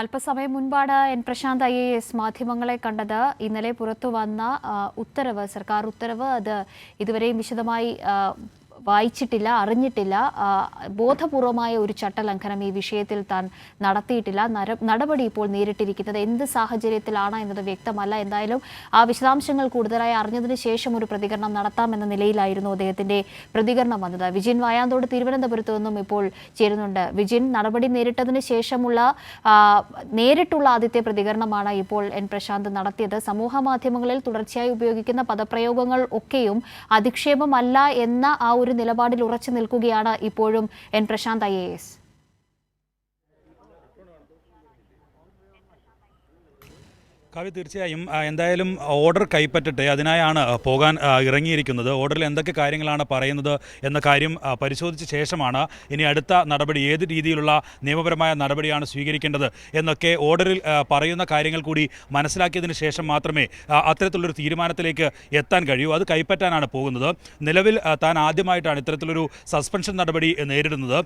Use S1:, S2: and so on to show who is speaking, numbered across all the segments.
S1: അല്പസമയം മുൻപാണ് N Prashant I A S മാധ്യമങ്ങളെ കണ്ടത്. ഇന്നലെ പുറത്തു വന്ന ഉത്തരവ് സർക്കാർ ഉത്തരവ് അത് ഇതുവരെയും വിശദമായി വായിച്ചിട്ടില്ല അറിഞ്ഞിട്ടില്ല. ബോധപൂർവമായ ഒരു ചട്ടലംഘനം ഈ വിഷയത്തിൽ താൻ നടത്തിയിട്ടില്ല. നടപടി ഇപ്പോൾ നേരിട്ടിരിക്കുന്നത് എന്ത് സാഹചര്യത്തിലാണ് എന്നത് വ്യക്തമല്ല. എന്തായാലും ആ വിശദാംശങ്ങൾ കൂടുതലായി അറിഞ്ഞതിന് ശേഷം ഒരു പ്രതികരണം നടത്താമെന്ന നിലയിലായിരുന്നു അദ്ദേഹത്തിന്റെ പ്രതികരണം വന്നത്. വിജിൻ വായാന്തോട് തിരുവനന്തപുരത്ത് നിന്നും ഇപ്പോൾ ചേരുന്നുണ്ട്. വിജിൻ നടപടി നേരിട്ടതിന് ശേഷമുള്ള നേരിട്ടുള്ള ആദ്യത്തെ പ്രതികരണമാണ് ഇപ്പോൾ എൻ പ്രശാന്ത് നടത്തിയത്. സമൂഹ മാധ്യമങ്ങളിൽ തുടർച്ചയായി ഉപയോഗിക്കുന്ന പദപ്രയോഗങ്ങൾ ഒക്കെയും അധിക്ഷേപമല്ല എന്ന ആ ഒരു നിലപാടിൽ ഉറച്ചു നിൽക്കുകയാണ് ഇപ്പോഴും എൻ പ്രശാന്ത് ഐ എസ്.
S2: കവി തീർച്ചയായും എന്തായാലും ഓർഡർ കൈപ്പറ്റട്ടെ. അതിനായാണ് പോകാൻ ഇറങ്ങിയിരിക്കുന്നത്. ഓർഡറിൽ എന്തൊക്കെ കാര്യങ്ങളാണ് പറയുന്നത് എന്ന കാര്യം പരിശോധിച്ച ശേഷമാണ് ഇനി അടുത്ത നടപടി ഏത് രീതിയിലുള്ള നിയമപരമായ നടപടിയാണ് സ്വീകരിക്കേണ്ടത് എന്നൊക്കെ ഓർഡറിൽ പറയുന്ന കാര്യങ്ങൾ കൂടി മനസ്സിലാക്കിയതിന് ശേഷം മാത്രമേ അത്തരത്തിലുള്ളൊരു തീരുമാനത്തിലേക്ക് എത്താൻ കഴിയൂ. അത് കൈപ്പറ്റാനാണ് പോകുന്നത്. നിലവിൽ താൻ ആദ്യമായിട്ടാണ് ഇത്തരത്തിലൊരു സസ്പെൻഷൻ നടപടി നേരിടുന്നത്.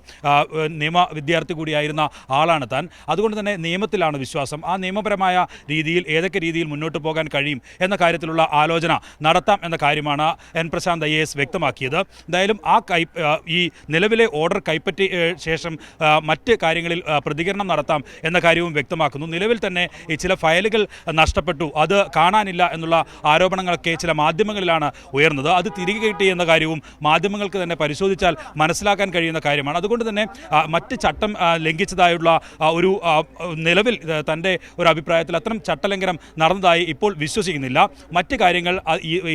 S2: നിയമ വിദ്യാർത്ഥി കൂടിയായിരുന്ന ആളാണ് താൻ. അതുകൊണ്ട് തന്നെ നിയമത്തിലാണ് വിശ്വാസം. ആ നിയമപരമായ രീതിയിൽ ഏതൊക്കെ രീതിയിൽ മുന്നോട്ട് പോകാൻ കഴിയും എന്ന കാര്യത്തിലുള്ള ആലോചന നടത്താം എന്ന കാര്യമാണ് എൻ പ്രശാന്ത് ഐ എസ് വ്യക്തമാക്കിയത്. എന്തായാലും ആ കൈ ഈ നിലവിലെ ഓർഡർ കൈപ്പറ്റി ശേഷം മറ്റ് കാര്യങ്ങളിൽ പ്രതികരണം നടത്താം എന്ന കാര്യവും വ്യക്തമാക്കുന്നു. നിലവിൽ തന്നെ ഈ ചില ഫയലുകൾ നഷ്ടപ്പെട്ടു. അത് കാണാനില്ല എന്നുള്ള ആരോപണങ്ങളൊക്കെ ചില മാധ്യമങ്ങളിലാണ് ഉയർന്നത്. അത് തിരികെ കിട്ടി എന്ന കാര്യവും മാധ്യമങ്ങൾക്ക് തന്നെ പരിശോധിച്ചാൽ മനസ്സിലാക്കാൻ കഴിയുന്ന കാര്യമാണ്. അതുകൊണ്ട് തന്നെ മറ്റ് ചട്ടം ലംഘിച്ചതായുള്ള ഒരു നിലവിൽ തന്റെ ഒരു അഭിപ്രായത്തിൽ അത്തരം ചട്ടലംഘനം നടന്നതായി ഇപ്പോൾ വിശ്വസിക്കുന്നില്ല. മറ്റ് കാര്യങ്ങൾ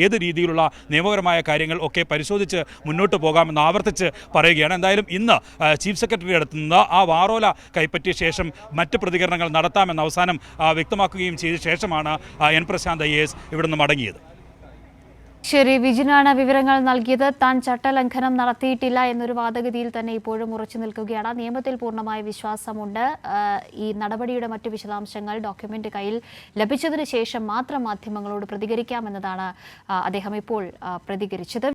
S2: ഏത് രീതിയിലുള്ള നിയമപരമായ കാര്യങ്ങൾ ഒക്കെ പരിശോധിച്ച് മുന്നോട്ട് പോകാമെന്ന് ആവർത്തിച്ച് പറയുകയാണ്. എന്തായാലും ഇന്ന് ചീഫ് സെക്രട്ടറി അടുത്ത് നിന്ന് ആ വാറോല കൈപ്പറ്റിയ ശേഷം മറ്റ് പ്രതികരണങ്ങൾ നടത്താമെന്ന് അവസാനം വ്യക്തമാക്കുകയും ചെയ്ത ശേഷമാണ് N Prashant I A S ഇവിടുന്ന് മടങ്ങിയത്.
S1: ശരി വിജിനാണ് വിവരങ്ങൾ നൽകിയത്. താൻ ചട്ടലംഘനം നടത്തിയിട്ടില്ല എന്നൊരു വാദഗതിയിൽ തന്നെ ഇപ്പോഴും ഉറച്ചു നിൽക്കുകയാണ്. നിയമത്തിൽ പൂർണമായ വിശ്വാസമുണ്ട്. ഈ നടപടിയുടെ മറ്റു വിശദാംശങ്ങൾ ഡോക്യുമെന്റ് കയ്യിൽ ലഭിച്ചതിന് ശേഷം മാത്രം മാധ്യമങ്ങളോട് പ്രതികരിക്കാമെന്നതാണ് അദ്ദേഹം ഇപ്പോൾ പ്രതികരിച്ചത്.